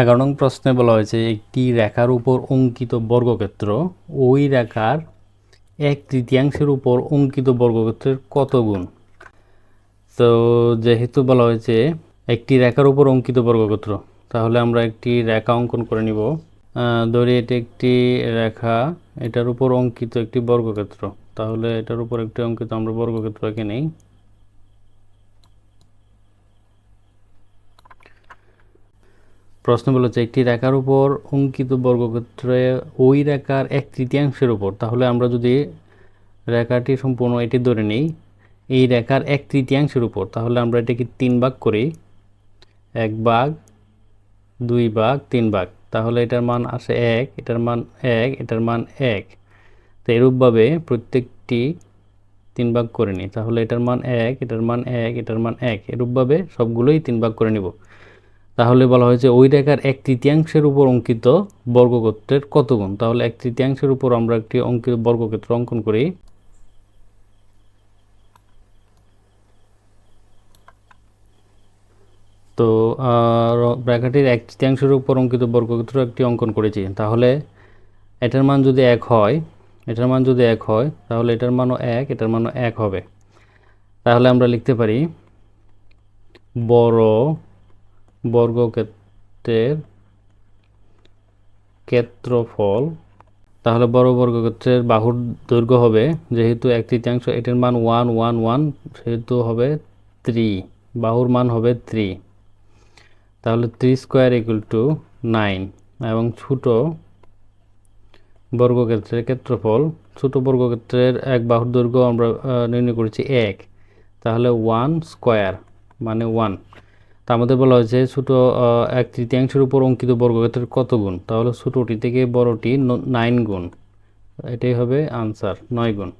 এগারো নং প্রশ্নে বলা হয়েছে, একটি রেখার উপর অঙ্কিত বর্গক্ষেত্র, ওই রেখার এক তৃতীয়াংশের উপর অঙ্কিত বর্গক্ষেত্রের কত গুণ? তো যেহেতু বলা হয়েছে, একটি রেখার উপর অঙ্কিত বর্গক্ষেত্র, তাহলে আমরা একটি রেখা অঙ্কন করে নিব। ধরি এটি একটি রেখা, এটার উপর অঙ্কিত একটি বর্গক্ষেত্র, তাহলে এটার উপর একটি অঙ্কিত আমরা বর্গক্ষেত্র এঁকে নেই। প্রশ্ন বলেছে একটি রেখার উপর অঙ্কিত বর্গক্ষেত্রে ওই রেখার এক তৃতীয়াংশের উপর। তাহলে আমরা যদি রেখাটি সম্পূর্ণ এটি ধরে নিই, এই রেখার এক তৃতীয়াংশের উপর, তাহলে আমরা এটাকে তিন ভাগ করি। এক ভাগ, দুই ভাগ, তিন ভাগ। তাহলে এটার মান আসে এক, এটার মান এক, এটার মান এক। তো এরূপভাবে প্রত্যেকটি তিন ভাগ করে নিই। তাহলে এটার মান এক, এটার মান এক, এটার মান এক। এরূপভাবে সবগুলোই তিন ভাগ করে নিব। তাহলে বলা হয়েছে ওই রেখার এক তৃতীয়াংশের উপর অঙ্কিত বর্গক্ষেত্রের কত গুণ? তাহলে এক তৃতীয়াংশের উপর আমরা একটি অঙ্কিত বর্গক্ষেত্র অঙ্কন করি। তো রেখাটির এক তৃতীয়াংশের উপর অঙ্কিত বর্গক্ষেত্র একটি অঙ্কন করেছি। তাহলে এটার মান যদি এক হয়, এটার মান যদি এক হয়, তাহলে এটার মানও এক, এটার মানও এক হবে। তাহলে আমরা লিখতে পারি বড় বর্গক্ষেত্রের ক্ষেত্রফল, তাহলে বড় বর্গক্ষেত্রের বাহুর দৈর্ঘ্য হবে যেহেতু এক তৃতীয়াংশ, এটার মান ওয়ান ওয়ান ওয়ান, সেহেতু হবে থ্রি, বাহুর মান হবে থ্রি। তাহলে three square equal to nine এবং ছোট বর্গক্ষেত্রের ক্ষেত্রফল, ছোট বর্গক্ষেত্রের এক বাহুর দৈর্ঘ্য আমরা নির্ণয় করেছি এক। তাহলে ওয়ান স্কোয়ার মানে ওয়ান তা মধ্যে বলা হয়েছে ছোটো এক তৃতীয়াংশের উপর অঙ্কিত বর্গক্ষেত্রের কত গুণ? তাহলে ছোটোটি থেকে বড়টি নাইন গুণ। এটাই হবে আনসার নয় গুণ।